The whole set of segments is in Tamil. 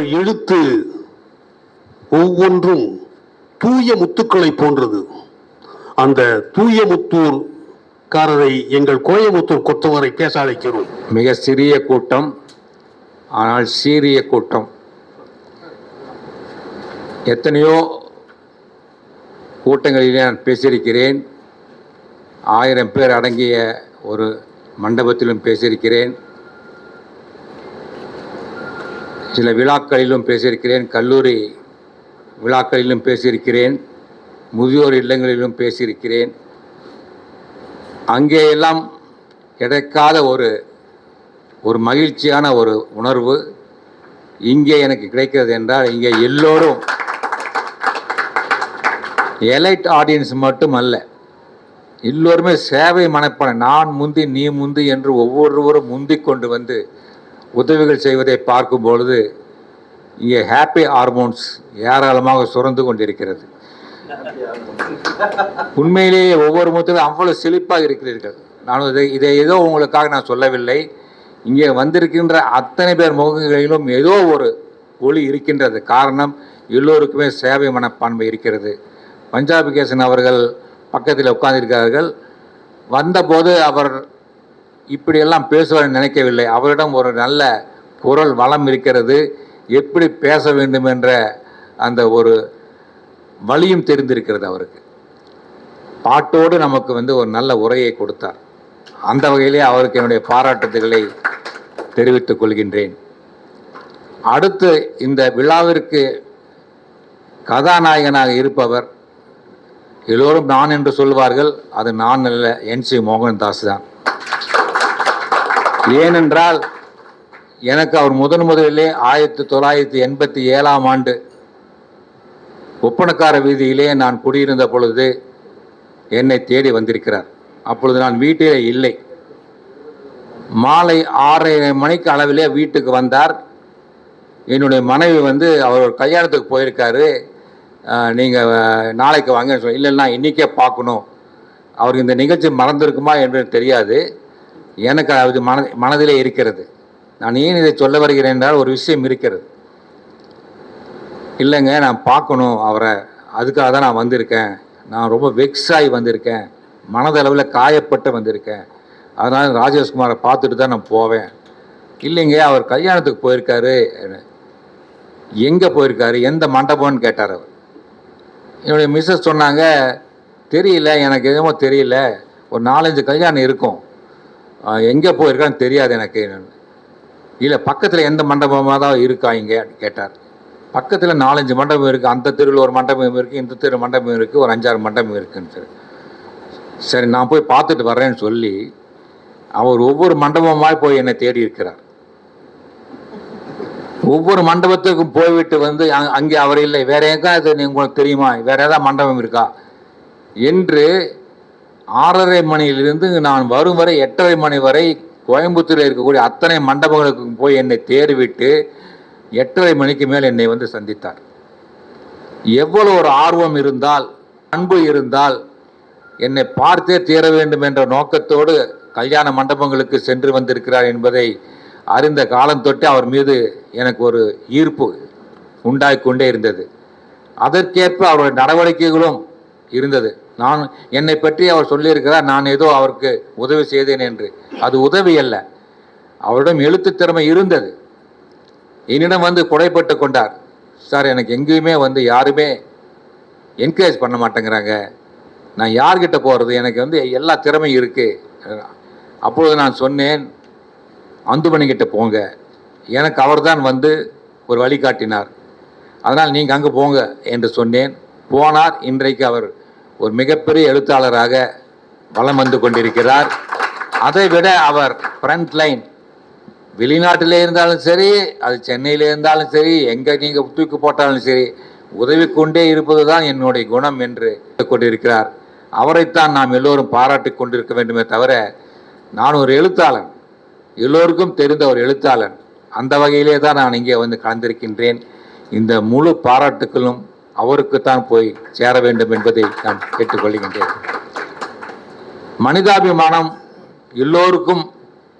இவர் எழுத்து ஒவ்வொன்றும் தூய முத்துக்களை போன்றது. அந்த தூய முத்தூர்காரரை எங்கள் கோயமுத்தூர் கொத்தவரை பேச அழைக்கிறோம். மிக சிறிய கூட்டம் ஆனால் சீரிய கூட்டம். எத்தனையோ கூட்டங்களிலே நான் பேசியிருக்கிறேன். ஆயிரம் பேர் அடங்கிய ஒரு மண்டபத்திலும் பேசியிருக்கிறேன். சில விழாக்களிலும் பேசியிருக்கிறேன் கல்லூரி விழாக்களிலும் பேசியிருக்கிறேன் முதியோர் இல்லங்களிலும் பேசியிருக்கிறேன். அங்கேயெல்லாம் கிடைக்காத ஒரு ஒரு மகிழ்ச்சியான ஒரு உணர்வு இங்கே எனக்கு கிடைக்கிறது என்றால் இங்கே எல்லோரும் எலைட் ஆடியன்ஸ் மட்டும் அல்ல எல்லோருமே சேவை மனப்பான நான் முந்தி நீ முந்தி என்று ஒவ்வொருவரும் முந்திக் கொண்டு வந்து உதவிகள் செய்வதை பார்க்கும் பொழுது இங்கே ஹாப்பி ஹார்மோன்ஸ் ஏராளமாக சுரந்து கொண்டிருக்கிறது. உண்மையிலேயே ஒவ்வொரு முகத்திலும் அவ்வளவு செழிப்பாக இருக்கிறீர்கள். நான் இதை இதை ஏதோ உங்களுக்காக நான் சொல்லவில்லை. இங்கே வந்திருக்கின்ற அத்தனை பேர் முகங்களிலும் ஏதோ ஒரு ஒளி இருக்கின்றது. காரணம் எல்லோருக்குமே சேவை மனப்பான்மை இருக்கிறது. பஞ்சாபி கேசன் அவர்கள் பக்கத்தில் உட்கார்ந்திருக்கிறார்கள். வந்தபோது அவர் இப்படியெல்லாம் பேசுவார் நினைக்கவில்லை. அவரிடம் ஒரு நல்ல குரல் வளம் இருக்கிறது. எப்படி பேச வேண்டும் என்ற அந்த ஒரு வழியும் தெரிந்திருக்கிறது அவருக்கு. பாட்டோடு நமக்கு வந்து ஒரு நல்ல உரையை கொடுத்தார். அந்த வகையிலே அவருக்கு என்னுடைய பாராட்டுதல்களை தெரிவித்துக் கொள்கின்றேன். அடுத்து இந்த விழாவிற்கு கதாநாயகனாக இருப்பவர் எல்லோரும் நான் என்று சொல்வார்கள். அது நான் அல்ல என் சி மோகன்தாஸ் தான். ஏனென்றால் எனக்கு அவர் முதன் முதலிலே ஆயிரத்தி தொள்ளாயிரத்தி எண்பத்தி ஏழாம் ஆண்டு ஒப்பனக்கார வீதியிலே நான் குடியிருந்த பொழுது என்னை தேடி வந்திருக்கிறார். அப்பொழுது நான் வீட்டிலே இல்லை. மாலை ஆறரை மணிக்கு அளவிலே வீட்டுக்கு வந்தார். என்னுடைய மனைவி வந்து அவர் கல்யாணத்துக்கு போயிருக்காரு. நீங்கள் நாளைக்கு வாங்கன்னு சொல்லி இல்லைன்னா இன்றைக்கே பார்க்கணும். அவருக்கு இந்த நிகழ்ச்சி மறந்துருக்குமா? என்று தெரியாது. எனக்கு அது மன மனதிலே இருக்கிறது. நான் ஏன் இதை சொல்ல வருகிறேன் என்றால் ஒரு விஷயம் இருக்கிறது. இல்லைங்க நான் பார்க்கணும் அவரை. அதுக்காக தான் நான் வந்திருக்கேன். நான் ரொம்ப வெக்ஸாகி வந்திருக்கேன். மனதளவில் காயப்பட்டு வந்திருக்கேன். அதனால் ராஜேஷ்குமாரை பார்த்துட்டு தான் நான் போவேன். இல்லைங்க அவர் கல்யாணத்துக்கு போயிருக்காரு. எங்கே போயிருக்காரு? எந்த மண்டபம்னு கேட்டார் அவர். என்னுடைய மிஸ்ஸஸ் சொன்னாங்க தெரியல எனக்கு எதுவும் தெரியல. ஒரு நாலஞ்சு கல்யாணம் இருக்கும். எங்கே போயிருக்கான்னு தெரியாது எனக்கு. இல்லை பக்கத்தில் எந்த மண்டபமாக தான் இருக்கா இங்கே? கேட்டார். பக்கத்தில் நாலஞ்சு மண்டபம் இருக்குது அந்த தெருவில் ஒரு மண்டபம் இருக்குது இந்த தெரு மண்டபம் இருக்குது ஒரு அஞ்சாறு மண்டபம் இருக்குன்னு சரி சரி நான் போய் பார்த்துட்டு வர்றேன்னு சொல்லி அவர் ஒவ்வொரு மண்டபமாக போய் என்னை தேடி இருக்கிறார். ஒவ்வொரு மண்டபத்துக்கும் போய்விட்டு வந்து அங்கே அவர் இல்லை. வேற எங்க அது உங்களுக்கு தெரியுமா? வேற ஏதாவது மண்டபம் இருக்கா? என்று ஆறரை மணியிலிருந்து நான் வரும் வரை எட்டரை மணி வரை கோயம்புத்தூரில் இருக்கக்கூடிய அத்தனை மண்டபங்களுக்கும் போய் என்னை தேடிவிட்டு எட்டரை மணிக்கு மேல் என்னை வந்து சந்தித்தார். எவ்வளவு ஒரு ஆர்வம் இருந்தால் அன்பு இருந்தால் என்னை பார்த்தே தீர வேண்டும் என்ற நோக்கத்தோடு கல்யாண மண்டபங்களுக்கு சென்று வந்திருக்கிறார் என்பதை அறிந்த காலம் தொட்டு அவர் மீது எனக்கு ஒரு ஈர்ப்பு உண்டாகிக்கொண்டே இருந்தது. அதற்கேற்ப அவருடைய நடவடிக்கைகளும் இருந்தது. நான் என்னை பற்றி அவர் சொல்லியிருக்கிறார் நான் ஏதோ அவருக்கு உதவி செய்தேன் என்று. அது உதவி அல்ல. அவரிடம் எழுத்து திறமை இருந்தது. என்னிடம் வந்து குடைப்பட்டு கொண்டார். சார் எனக்கு எங்கேயுமே வந்து யாருமே என்கரேஜ் பண்ண மாட்டேங்கிறாங்க. நான் யார்கிட்ட போகிறது எனக்கு வந்து எல்லா திறமையும் இருக்குது அப்பொழுது நான் சொன்னேன் அந்துமணிக்கிட்ட போங்க. எனக்கு அவர்தான் வந்து ஒரு வழிகாட்டினார். அதனால் நீங்கள் அங்கே போங்க என்று சொன்னேன். போனார். இன்றைக்கு அவர் ஒரு மிகப்பெரிய எழுத்தாளராக வலம் வந்து கொண்டிருக்கிறார். அதை விட அவர் ஃப்ரண்ட் லைன் வெளிநாட்டிலே இருந்தாலும் சரி அது சென்னையிலே இருந்தாலும் சரி எங்கே நீங்கள் தூக்கி போட்டாலும் சரி உதவி கொண்டே இருப்பது தான் என்னுடைய குணம் என்று கொண்டிருக்கிறார். அவரைத்தான் நாம் எல்லோரும் பாராட்டி கொண்டிருக்க வேண்டுமே தவிர நான் ஒரு எழுத்தாளன். எல்லோருக்கும் தெரிந்த ஒரு எழுத்தாளன். அந்த வகையிலே தான் நான் இங்கே வந்து கலந்திருக்கின்றேன். இந்த முழு பாராட்டுக்களும் அவருக்குத்தான் போய் சேர வேண்டும் என்பதை நான் கேட்டுக்கொள்கின்றேன். மனிதாபிமானம் எல்லோருக்கும்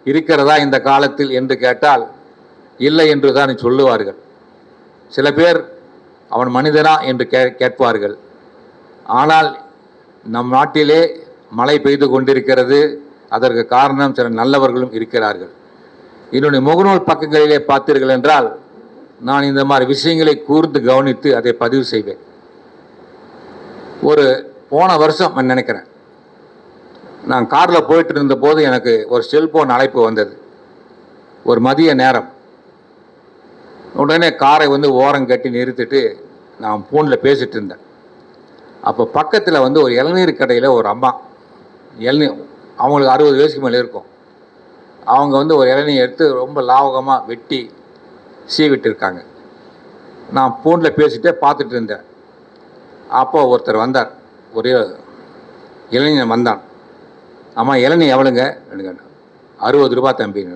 இருக்கிறதா இந்த காலத்தில் என்று கேட்டால் இல்லை என்று தான் சொல்லுவார்கள். சில பேர் அவன் மனிதனா என்று கே கேட்பார்கள். ஆனால் நம் நாட்டிலே மழை பெய்து கொண்டிருக்கிறது அதற்கு காரணம் சில நல்லவர்களும் இருக்கிறார்கள். என்னுடைய முகநூல் பக்கங்களிலே பார்த்தீர்கள் என்றால் நான் இந்த மாதிரி விஷயங்களை கூர்ந்து கவனித்து அதை பதிவு செய்வேன். ஒரு போன வருஷம் நான் நினைக்கிறேன். நான் காரில் போயிட்டு இருந்தபோது எனக்கு ஒரு செல்போன் அழைப்பு வந்தது. ஒரு மதிய நேரம். உடனே காரை வந்து ஓரம் கட்டி நிறுத்திட்டு நான் ஃபோனில் பேசிட்டு இருந்தேன். அப்போ பக்கத்தில் வந்து ஒரு இளநீர் கடையில் ஒரு அம்மா இளநீர் அவங்களுக்கு அறுபது வயசுக்கு மேலே இருக்கும். அவங்க வந்து ஒரு இளநீர் எடுத்து ரொம்ப லாவகமாக வெட்டி சீவிட்டு இருக்காங்க நான் ஃபோனில் பேசிகிட்டே பார்த்துட்டு இருந்தேன். அப்போ ஒருத்தர் வந்தார். ஒரே இளைஞன் வந்தான். அம்மா இளநீ எவ்வளோங்க? அப்படின்னு கேட்டேன். அறுபது ரூபா தம்பி.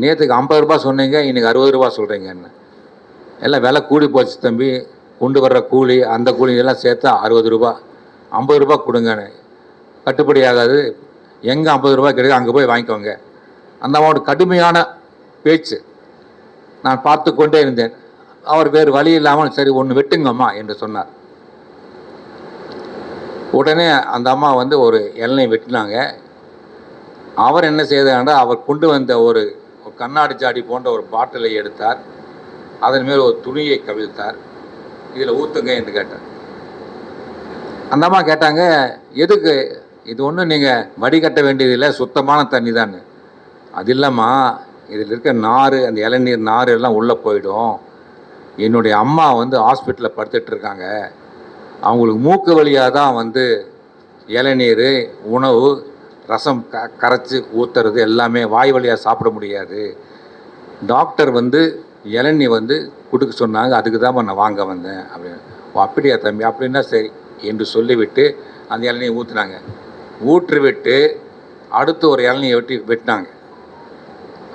நேற்றுக்கு ஐம்பது ரூபா சொன்னீங்க இன்னைக்கு அறுபது ரூபா சொல்கிறீங்க என்ன? எல்லாம் விலை கூடி போச்சு தம்பி. கொண்டு வர்ற கூலி அந்த கூலி எல்லாம் சேர்த்தா அறுபது ரூபா. ஐம்பது ரூபா கொடுங்கன்னு. கட்டுப்படி ஆகாது. எங்கே ஐம்பது ரூபா கிடைக்கும் அங்கே போய் வாங்கிக்கோங்க. அந்த அம்மாவோட கடுமையான பேச்சு. நான் பார்த்து கொண்டே இருந்தேன். அவர் வேறு வழி இல்லாமல் சரி ஒன்று வெட்டுங்கம்மா என்று சொன்னார். உடனே அந்த அம்மா வந்து ஒரு இளநீ வெட்டினாங்க. அவர் என்ன செய்தாங்கன்னா அவர் கொண்டு வந்த ஒரு ஒரு கண்ணாடி ஜாடி போன்ற ஒரு பாட்டிலை எடுத்தார். அதன் மேல் ஒரு துணியை கவிழ்த்தார். இதில் ஊற்றுங்க என்று கேட்டார். அந்த அம்மா கேட்டாங்க எதுக்கு? இது ஒன்றும் நீங்கள் வடிகட்ட வேண்டியதில்லை சுத்தமான தண்ணி தான் அது இல்லைம்மா இதில் இருக்க நார் அந்த இளநீர் நார் எல்லாம் உள்ளே போயிடும். என்னுடைய அம்மா வந்து ஹாஸ்பிட்டலில் படுத்துட்டு இருக்காங்க. அவங்களுக்கு மூக்கு வழியாக தான் வந்து இளநீர் உணவு ரசம் க கரைச்சி ஊற்றுறது எல்லாமே வாய் வழியாக சாப்பிட முடியாது. டாக்டர் வந்து இளநீ வந்து கொடுக்க சொன்னாங்க. அதுக்கு தான் நான் வாங்க வந்தேன் அப்படின்னு. ஓ அப்படியா தம்பி? அப்படின்னா சரி என்று சொல்லிவிட்டு அந்த இளநியை ஊற்றுனாங்க ஊற்றி விட்டு அடுத்து ஒரு இளநியை வெட்டி வெட்டினாங்க.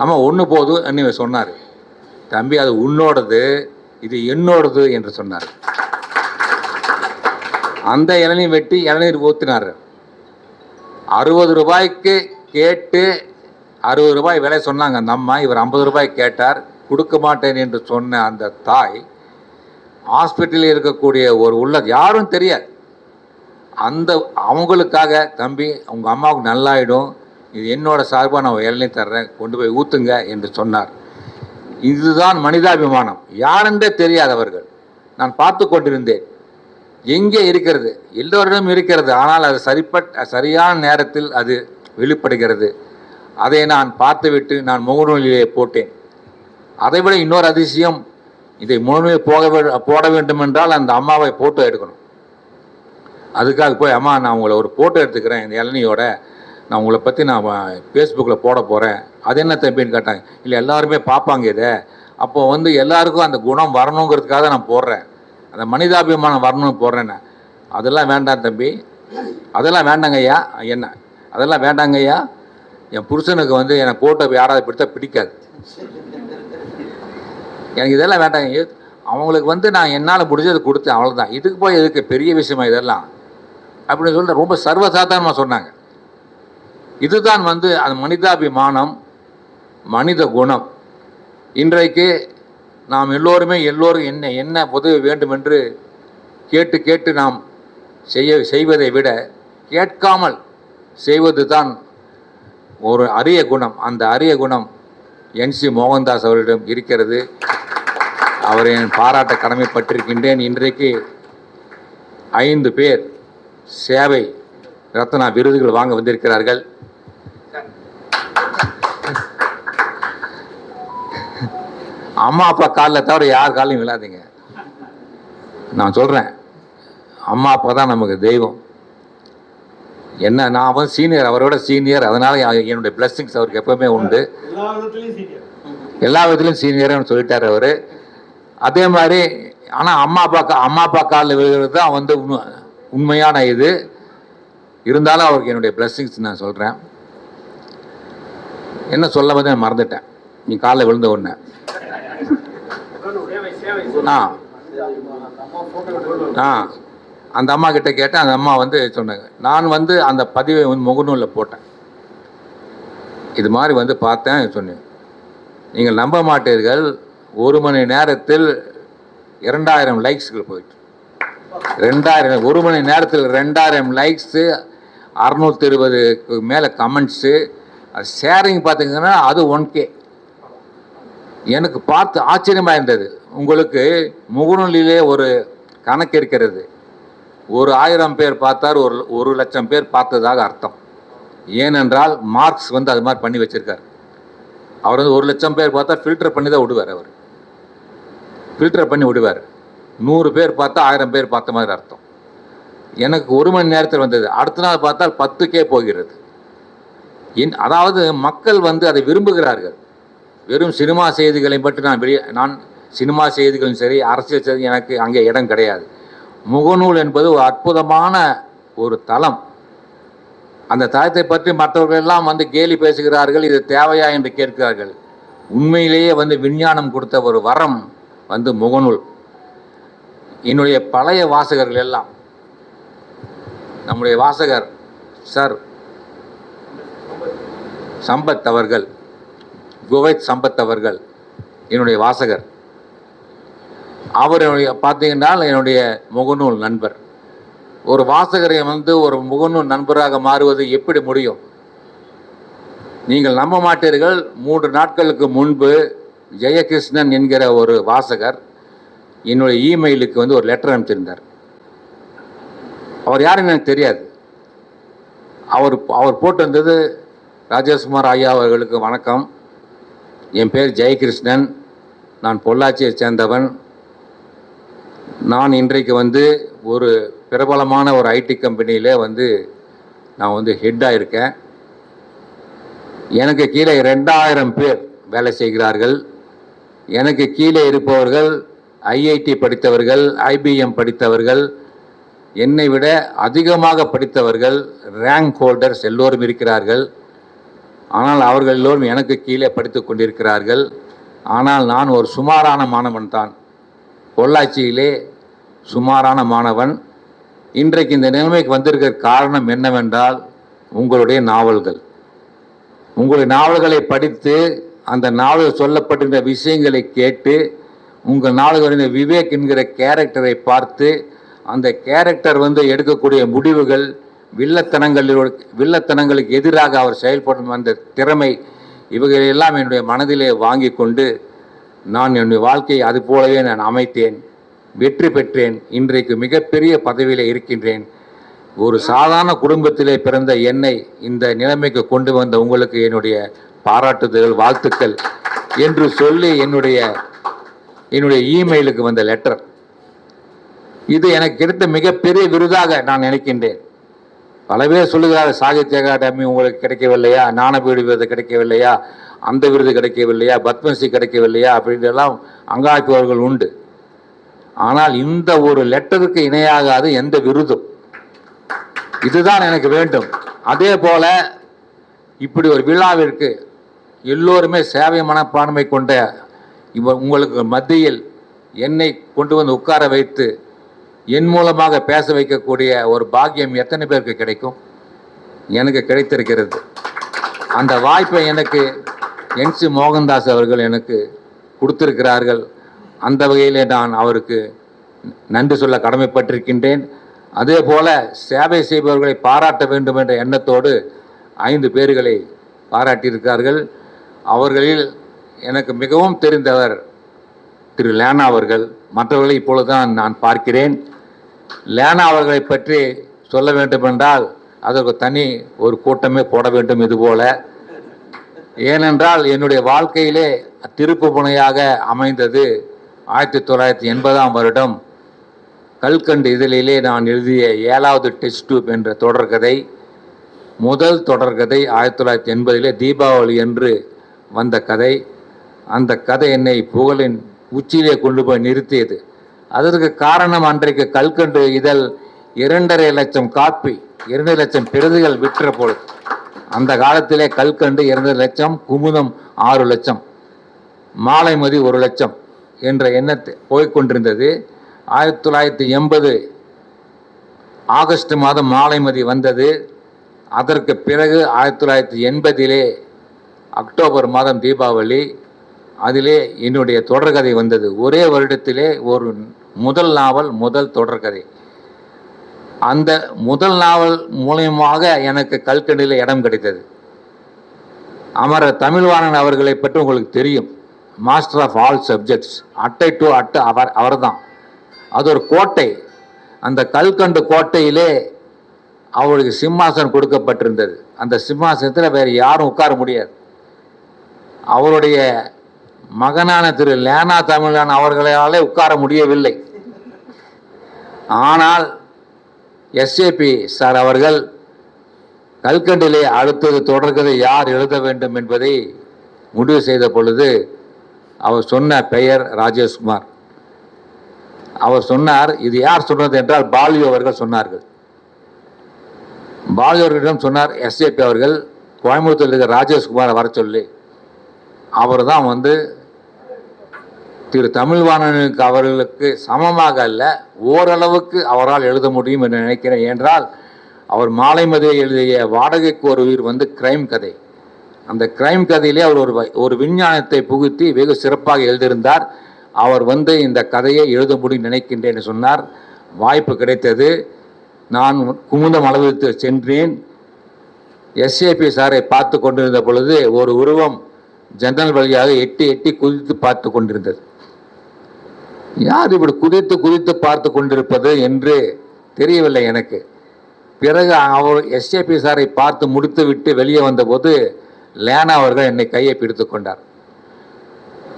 ஆமாம் ஒன்று போதும் என்று சொன்னார். தம்பி அது உன்னோடது இது என்னோடது என்று சொன்னார். அந்த இளநீர் வெட்டி இளநீர் ஊற்றினார் அறுபது ரூபாய்க்கு கேட்டு அறுபது ரூபாய் விலை சொன்னாங்க. அந்த அம்மா இவர் ஐம்பது ரூபாய் கேட்டார். கொடுக்க மாட்டேன் என்று சொன்ன அந்த தாய் ஹாஸ்பிட்டலில் இருக்கக்கூடிய ஒரு உள்ள யாரும் தெரியாது. அந்த அவங்களுக்காக தம்பி உங்கள் அம்மாவுக்கு நல்லாயிடும். இது என்னோட சார்பாக நான் இளநீ தர்றேன். கொண்டு போய் ஊற்றுங்க என்று சொன்னார். இதுதான் மனிதாபிமானம். யாரென்றே தெரியாதவர்கள். நான் பார்த்து கொண்டிருந்தேன். எங்கே இருக்கிறது? எல்லோரிடம் இருக்கிறது. ஆனால் அது சரிப்பட்ட சரியான நேரத்தில் அது வெளிப்படுகிறது. அதை நான் பார்த்துவிட்டு நான் முகநூலிலே போட்டேன். அதைவிட இன்னொரு அதிசயம் இதை முகநூலில் போக போட வேண்டும் என்றால் அந்த அம்மாவை போட்டோ எடுக்கணும். அதுக்காக போய் அம்மா நான் உங்களை ஒரு ஃபோட்டோ எடுத்துக்கிறேன். இந்த இளநியோட நான் உங்களை பற்றி நான் ஃபேஸ்புக்கில் போட போகிறேன் அது என்ன தம்பின்னு கேட்டாங்க. இல்லை எல்லாருமே பார்ப்பாங்க இதை. அப்போ வந்து எல்லாருக்கும் அந்த குணம் வரணுங்கிறதுக்காக நான் போடுறேன். அந்த மனிதாபிமானம் வரணும்னு போடுறேன்னு அதெல்லாம் வேண்டாம் தம்பி. அதெல்லாம் வேண்டாங்க ஐயா. என்ன? அதெல்லாம் வேண்டாங்க ஐயா. என் புருஷனுக்கு வந்து எனக்கு போட்டோ யாராவது பிடித்தா பிடிக்காது. எனக்கு இதெல்லாம் வேண்டாங்க ஐயா. அவங்களுக்கு வந்து நான் என்னால் முடிஞ்சது கொடுத்தேன். அவ்வளோதான் இதுக்கு போய் எதுக்கு பெரிய விஷயமா இதெல்லாம்? அப்படின்னு சொல்லிட்டு ரொம்ப சர்வசாதாரணமாக சொன்னாங்க. இதுதான் வந்து அந்த மனிதாபிமானம் மனித குணம். இன்றைக்கு நாம் எல்லோருமே எல்லோரும் என்ன என்ன உதவி வேண்டும் என்று கேட்டு கேட்டு நாம் செய்ய செய்வதை விட கேட்காமல் செய்வது தான் ஒரு அரிய குணம். அந்த அரிய குணம் என்சி மோகன்தாஸ் அவர்களிடம் இருக்கிறது. அவரை பாராட்ட கடமைப்பட்டிருக்கின்றேன். இன்றைக்கு ஐந்து பேர் சேவை ரத்னா விருதுகள் வாங்க வந்திருக்கிறார்கள். அம்மா அப்பா காலில் தவிர யார் காலையும் விழாதீங்க. நான் சொல்கிறேன் அம்மா அப்பா தான் நமக்கு தெய்வம். என்ன நான் வந்து சீனியர் அவரோட சீனியர் அதனால் என்னுடைய பிளஸ்ஸிங்ஸ் அவருக்கு எப்பவுமே உண்டு. எல்லா விதத்துலயும் விதத்துலையும் சீனியர்னு சொல்லிட்டார் அவர். அதே மாதிரி ஆனால் அம்மா அப்பா அம்மா அப்பா காலில் விழுகிறது தான் வந்து உண்மை உண்மையான இது. இருந்தாலும் அவருக்கு என்னுடைய பிளஸ்ஸிங்ஸ் நான் சொல்கிறேன் என்ன சொல்ல வந்து நான் மறந்துட்டேன். நீ காலைல விழுந்த உடனே. ஆ. ஆ. அந்த அம்மா கிட்ட கேட்டேன். அந்த அம்மா வந்து சொன்னாங்க நான் வந்து அந்த பதிவை வந்து முகநூலில் போட்டேன். இது மாதிரி வந்து பார்த்தேன் சொன்னேன். நீங்கள் நம்ப மாட்டீர்கள். ஒரு மணி நேரத்தில் இரண்டாயிரம் லைக்ஸ்கள் போயிட்டு. ரெண்டாயிரம் ஒரு மணி நேரத்தில் ரெண்டாயிரம் லைக்ஸு அறநூற்றி இருபதுக்கு மேலே கமெண்ட்ஸு ஷேரிங் பார்த்தீங்கன்னா அது ஒன் கே எனக்கு பார்த்து ஆச்சரியமாக இருந்தது உங்களுக்கு முகநூலிலே ஒரு கணக்கு இருக்கிறது. ஒரு ஆயிரம் பேர் பார்த்தார் ஒரு ஒரு லட்சம் பேர் பார்த்ததாக அர்த்தம். ஏனென்றால் மார்க்ஸ் வந்து அது மாதிரி பண்ணி வச்சுருக்கார். அவர் வந்து ஒரு லட்சம் பேர் பார்த்தா ஃபில்டர் பண்ணி தான் விடுவார் அவர். ஃபில்டர் பண்ணி விடுவார். நூறு பேர் பார்த்தா ஆயிரம் பேர் பார்த்த மாதிரி அர்த்தம். எனக்கு ஒரு மணி நேரத்தில் வந்தது. அடுத்த நாள் பார்த்தால் பத்துக்கே போகிறது. என் அதாவது மக்கள் வந்து அதை விரும்புகிறார்கள். வெறும் சினிமா செய்திகளை மட்டும் நான் வெளியே நான் சினிமா செய்திகளும் சரி அரசியல் செய்தி எனக்கு அங்கே இடம் கிடையாது. முகநூல் என்பது ஒரு அற்புதமான ஒரு தளம். அந்த தளத்தை பற்றி மற்றவர்கள் எல்லாம் வந்து கேலி பேசுகிறார்கள் இது தேவையா என்று கேட்கிறார்கள். உண்மையிலேயே வந்து விஞ்ஞானம் கொடுத்த ஒரு வரம் வந்து முகநூல். என்னுடைய பழைய வாசகர்கள் எல்லாம் நம்முடைய வாசகர் சார் சம்பத் அவர்கள் குவைத் சம்பத் அவர்கள் என்னுடைய வாசகர். அவர் என்னுடைய பார்த்தீங்கன்னா என்னுடைய முகநூல் நண்பர். ஒரு வாசகரை வந்து ஒரு முகநூல் நண்பராக மாறுவது எப்படி முடியும்? நீங்கள் நம்ப மாட்டீர்கள். மூன்று நாட்களுக்கு முன்பு ஜெயகிருஷ்ணன் என்கிற ஒரு வாசகர் என்னுடைய இமெயிலுக்கு வந்து ஒரு லெட்டர் அனுப்பிச்சிருந்தார். அவர் யாருன்னு எனக்கு தெரியாது. அவர் அவர் போட்டு வந்தது ராஜேஷ்குமார் ஐயா அவர்களுக்கு வணக்கம். என் பேர் ஜெயகிருஷ்ணன். நான் பொள்ளாச்சியை சேர்ந்தவன். நான் இன்றைக்கு வந்து ஒரு பிரபலமான ஒரு ஐடி கம்பெனியில் வந்து நான் வந்து ஹெட்டாக இருக்கேன். எனக்கு கீழே ரெண்டாயிரம் பேர் வேலை செய்கிறார்கள். எனக்கு கீழே இருப்பவர்கள் ஐஐடி படித்தவர்கள் ஐபிஎம் படித்தவர்கள் என்னை விட அதிகமாக படித்தவர்கள் ரேங்க் ஹோல்டர்ஸ் எல்லோரும் இருக்கிறார்கள். ஆனால் அவர்கள் எல்லோரும் எனக்கு கீழே படித்து கொண்டிருக்கிறார்கள். ஆனால் நான் ஒரு சுமாரான மாணவன் தான். பொள்ளாச்சியிலே சுமாரான மாணவன். இன்றைக்கு இந்த நிலைமைக்கு வந்திருக்கிற காரணம் என்னவென்றால் உங்களுடைய நாவல்கள். உங்களுடைய நாவல்களை படித்து அந்த நாவலில் சொல்லப்பட்டிருந்த விஷயங்களை கேட்டு உங்கள் நாவல்களின் விவேக் என்கிற கேரக்டரை பார்த்து அந்த கேரக்டர் வந்து எடுக்கக்கூடிய முடிவுகள் வில்லத்தனங்களோட வில்லத்தனங்களுக்கு எதிராக அவர் செயல்படும் அந்த திறமை இவைகளெல்லாம் என்னுடைய மனதிலே வாங்கி கொண்டு நான் என்னுடைய வாழ்க்கையை அது போலவே நான் அமைத்தேன் வெற்றி பெற்றேன் இன்றைக்கு மிகப்பெரிய பதவியில் இருக்கின்றேன். ஒரு சாதாரண குடும்பத்திலே பிறந்த என்னை இந்த நிலைமைக்கு கொண்டு வந்த உங்களுக்கு என்னுடைய பாராட்டுதல்கள் வாழ்த்துக்கள் என்று சொல்லி என்னுடைய என்னுடைய இமெயிலுக்கு வந்த லெட்டர் இது எனக்கு கிடைத்த மிகப்பெரிய விருதாக நான் நினைக்கின்றேன். பல பேர் சொல்லுகிறார் சாகித்ய அகாடமி உங்களுக்கு கிடைக்கவில்லையா? ஞானபீடு விருது கிடைக்கவில்லையா? அந்த விருது கிடைக்கவில்லையா? பத்மஸ்ரீ கிடைக்கவில்லையா? அப்படின்றெல்லாம் அங்காய்ப்பவர்கள் உண்டு. ஆனால் இந்த ஒரு லெட்டருக்கு இணையாகாது எந்த விருதும். இதுதான் எனக்கு வேண்டும். அதே போல இப்படி ஒரு விழாவிற்கு எல்லோருமே சேவை மனப்பான்மை கொண்ட இவ உங்களுக்கு மத்தியில் என்னை கொண்டு வந்து உட்கார வைத்து என் மூலமாக பேச வைக்கக்கூடிய ஒரு பாக்கியம் எத்தனை பேருக்கு கிடைக்கும்? எனக்கு கிடைத்திருக்கிறது. அந்த வாய்ப்பை எனக்கு என் சி மோகன்தாஸ் அவர்கள் எனக்கு கொடுத்திருக்கிறார்கள். அந்த வகையிலே நான் அவருக்கு நன்றி சொல்ல கடமைப்பட்டிருக்கின்றேன். அதே போல சேவை செய்பவர்களை பாராட்ட வேண்டும் என்ற எண்ணத்தோடு ஐந்து பேர்களை பாராட்டியிருக்கிறார்கள். அவர்களில் எனக்கு மிகவும் தெரிந்தவர் திரு லேனா அவர்கள் மற்றவர்களை இப்பொழுதுதான் நான் பார்க்கிறேன். லேனா அவர்களை பற்றி சொல்ல வேண்டுமென்றால் அதற்கு தனி ஒரு கூட்டமே போட வேண்டும் இதுபோல ஏனென்றால் என்னுடைய வாழ்க்கையிலே திருப்பு முனையாக அமைந்தது ஆயிரத்தி தொள்ளாயிரத்தி எண்பதாம் வருடம். கல்கண்டு இதழிலே நான் எழுதிய ஏழாவது டெஸ்ட் டியூப் என்ற தொடர்கதை முதல் தொடர்கதை ஆயிரத்தி தொள்ளாயிரத்தி எண்பதிலே தீபாவளி என்று வந்த கதை. அந்த கதை என்னை புகழின் உச்சியிலே கொண்டு போய் நிறுத்தியது. அதற்கு காரணம் அன்றைக்கு கல்கண்டு இதழ் இரண்டரை லட்சம் காப்பி இரண்டு லட்சம் பிரதிகள் விற்ற பொழுது அந்த காலத்திலே கல்கண்டு இரண்டு லட்சம் குமுதம் ஆறு லட்சம் மாலைமதி ஒரு லட்சம் என்ற எண்ணத்தை போய்க்கொண்டிருந்தது ஆயிரத்தி தொள்ளாயிரத்தி எண்பது ஆகஸ்ட் மாதம் மாலைமதி வந்தது. அதற்கு பிறகு ஆயிரத்தி தொள்ளாயிரத்தி எண்பதிலே அக்டோபர் மாதம் தீபாவளி அதிலே என்னுடைய தொடர்கதை வந்தது. ஒரே வருடத்திலே ஒரு முதல் நாவல் முதல் தொடர்கதை. அந்த முதல் நாவல் மூலியமாக எனக்கு கல்கண்டில் இடம் கிடைத்தது. அமரர் தமிழ்வாணன் அவர்களை பற்றி உங்களுக்கு தெரியும். மாஸ்டர் ஆஃப் ஆல் சப்ஜெக்ட்ஸ் அட்டை டு அட்டை அவர் அவர்தான். அது ஒரு கோட்டை. அந்த கல்கண்டு கோட்டையிலே அவருக்கு சிம்மாசனம் கொடுக்கப்பட்டிருந்தது. அந்த சிம்மாசனத்தில் வேறு யாரும் உட்கார முடியாது. அவருடைய மகனான திரு லேனா தமிழன் அவர்களாலே உட்கார முடியவில்லை. ஆனால் எஸ்ஏபி சார் அவர்கள் கல்கண்டிலே அடுத்தது தொடர்கதை யார் எழுத வேண்டும் என்பதை முடிவு செய்த பொழுது அவர் சொன்ன பெயர் ராஜேஷ்குமார். அவர் சொன்னார் இது யார் சொன்னது என்றால் பாலு அவர்கள் சொன்னார்கள். பாலு அவர்களிடம் சொன்னார் எஸ்ஏபி அவர்கள் கோயம்புத்தூரில் இருக்கிற ராஜேஷ்குமாரை வர சொல்லி. அவர் தான் வந்து திரு தமிழ்வாணனுக்கு அவர்களுக்கு சமமாக அல்ல ஓரளவுக்கு அவரால் எழுத முடியும் என்று நினைக்கிறேன். என்றால் அவர் மாலைமதியை எழுதிய வாடகைக்கு ஒரு உயிர் வந்து கிரைம் கதை. அந்த கிரைம் கதையிலே அவர் ஒரு ஒரு விஞ்ஞானத்தை புகுத்தி வெகு சிறப்பாக எழுதியிருந்தார். அவர் வந்து இந்த கதையை எழுத முடியும் நினைக்கின்றேன் சொன்னார். வாய்ப்பு கிடைத்தது. நான் குமுதம் அளவிற்கு சென்றேன். எஸ்ஏபி சாரை பார்த்து கொண்டிருந்த பொழுது ஒரு உருவம் ஜன்னல் வழியாக எட்டி எட்டி குதித்து பார்த்து கொண்டிருந்தது. யார் இப்படி குதித்து குதித்து பார்த்து கொண்டிருப்பது என்று தெரியவில்லை எனக்கு. பிறகு அவர் எஸ்ஏபி சாரை பார்த்து முடித்து விட்டு வெளியே வந்தபோது லேனா அவர்கள் என்னை கையை பிடித்து கொண்டார்.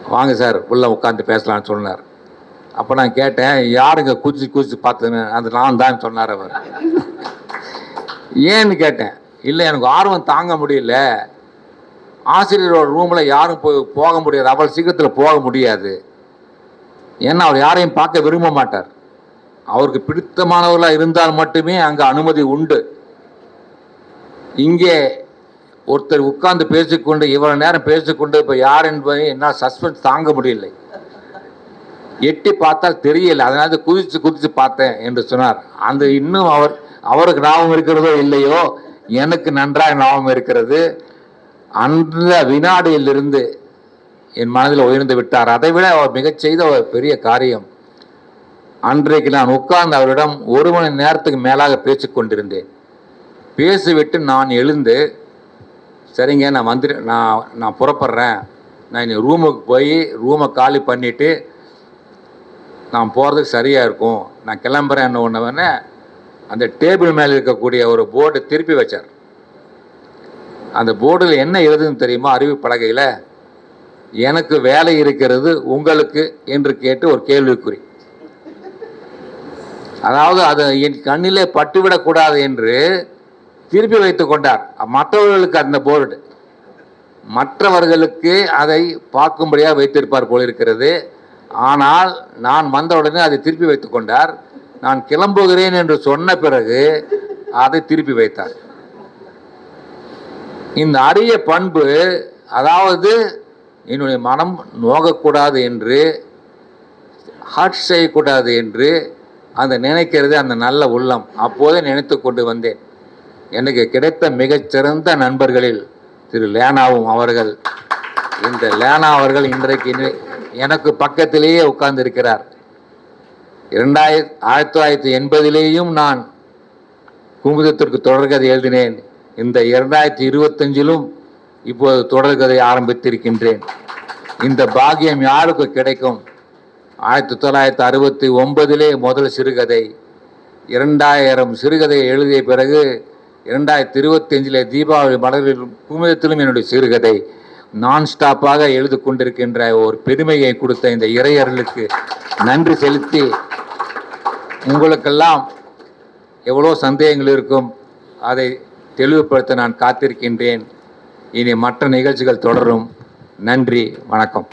வாங்க சார் உள்ளே உட்காந்து பேசலாம்னு சொன்னார். அப்போ நான் கேட்டேன் யாருங்க குதிச்சு குதிச்சு பார்த்துன்னு? அது நான் தான் சொன்னார் அவர். ஏன்னு கேட்டேன் இல்லை எனக்கு ஆர்வம் தாங்க முடியல. ஆசிரியரோட ரூமில் யாரும் போய் போக முடியாது. அவ்வளோ சீக்கிரத்தில் போக முடியாது. ஏன்னா அவர் யாரையும் பார்க்க விரும்ப மாட்டார். அவருக்கு பிடித்தமானவர்களாக இருந்தால் மட்டுமே அங்கே அனுமதி உண்டு. இங்கே ஒருத்தர் உட்கார்ந்து பேசிக்கொண்டு இவ்வளவு நேரம் பேசிக்கொண்டு இப்போ யார் என்பதை என்னால் சஸ்பென்ஸ் தாங்க முடியலை. எட்டி பார்த்தால் தெரியல. அதனால குதிச்சு குதிச்சு பார்த்தேன் என்று சொன்னார். அந்த இன்னும் அவர் அவருக்கு ஞாபகம் இருக்கிறதோ இல்லையோ எனக்கு நன்றாக ஞாபகம் இருக்கிறது. அந்த வினாடியிலிருந்து என் மனதில் உயர்ந்து விட்டார். அதை விட அவர் மிகச் செய்த ஒரு பெரிய காரியம். அன்றைக்கு நான் உட்கார்ந்து அவரிடம் ஒரு மணி நேரத்துக்கு மேலாக பேசி கொண்டிருந்தேன். பேசிவிட்டு நான் எழுந்து சரிங்க நான் வந்துட்டு நான் நான் புறப்படுறேன். நான் இனி ரூமுக்கு போய் ரூமை காலி பண்ணிவிட்டு நான் போகிறதுக்கு சரியாக இருக்கும். நான் கிளம்புறேன்னு ஒன்று அந்த டேபிள் மேலே இருக்கக்கூடிய ஒரு போர்டு திருப்பி வச்சார். அந்த போர்டில் என்ன எழுதுன்னு தெரியுமா? அறிவிப்பு பலகையில்? எனக்கு வேலை இருக்கிறது உங்களுக்கு என்று கேட்டு ஒரு கேள்விக்குறி. அதாவது அது என் கண்ணிலே பட்டுவிடக்கூடாது என்று திருப்பி வைத்து கொண்டார். மற்றவர்களுக்கு அந்த போர்டு. மற்றவர்களுக்கு அதை பார்க்கும்படியாக வைத்திருப்பார் போல் இருக்கிறது ஆனால் நான் வந்தவுடனே அதை திருப்பி வைத்து கொண்டார். நான் கிளம்புகிறேன் என்று சொன்ன பிறகு அதை திருப்பி வைத்தார். இந்த அரிய பண்பு அதாவது என்னுடைய மனம் நோகக்கூடாது என்று ஹர்ட் செய்யக்கூடாது என்று அந்த நினைக்கிறது அந்த நல்ல உள்ளம். அப்போதே நினைத்து கொண்டு வந்தேன். எனக்கு கிடைத்த மிகச்சிறந்த நண்பர்களில் திரு லேனாவும் அவர்கள். இந்த லேனா அவர்கள் இன்றைக்கு எனக்கு பக்கத்திலேயே உட்கார்ந்திருக்கிறார். இரண்டாயிர ஆயிரத்தி தொள்ளாயிரத்தி எண்பதிலேயும் நான் குமுதத்திற்கு தொடர்கதை எழுதினேன். இந்த இரண்டாயிரத்தி இருபத்தஞ்சிலும் இப்போது தொடர்கதை ஆரம்பித்திருக்கின்றேன். இந்த பாக்கியம் யாருக்கு கிடைக்கும்? ஆயிரத்தி தொள்ளாயிரத்தி அறுபத்தி ஒன்பதிலே முதல் சிறுகதை. இரண்டாயிரம் சிறுகதையை எழுதிய பிறகு இரண்டாயிரத்தி இருபத்தஞ்சிலே தீபாவளி மலரிலும் குமிதத்திலும் என்னுடைய சிறுகதை. நான் ஸ்டாப்பாக எழுதி கொண்டிருக்கின்ற ஒரு பெருமையை கொடுத்த இந்த இறையர்களுக்கு நன்றி செலுத்தி உங்களுக்கெல்லாம் எவ்வளோ சந்தேகங்கள் இருக்கும். அதை தெளிவுபடுத்த நான் காத்திருக்கின்றேன். இனி மற்ற நிகழ்ச்சிகள் தொடரும். நன்றி வணக்கம்.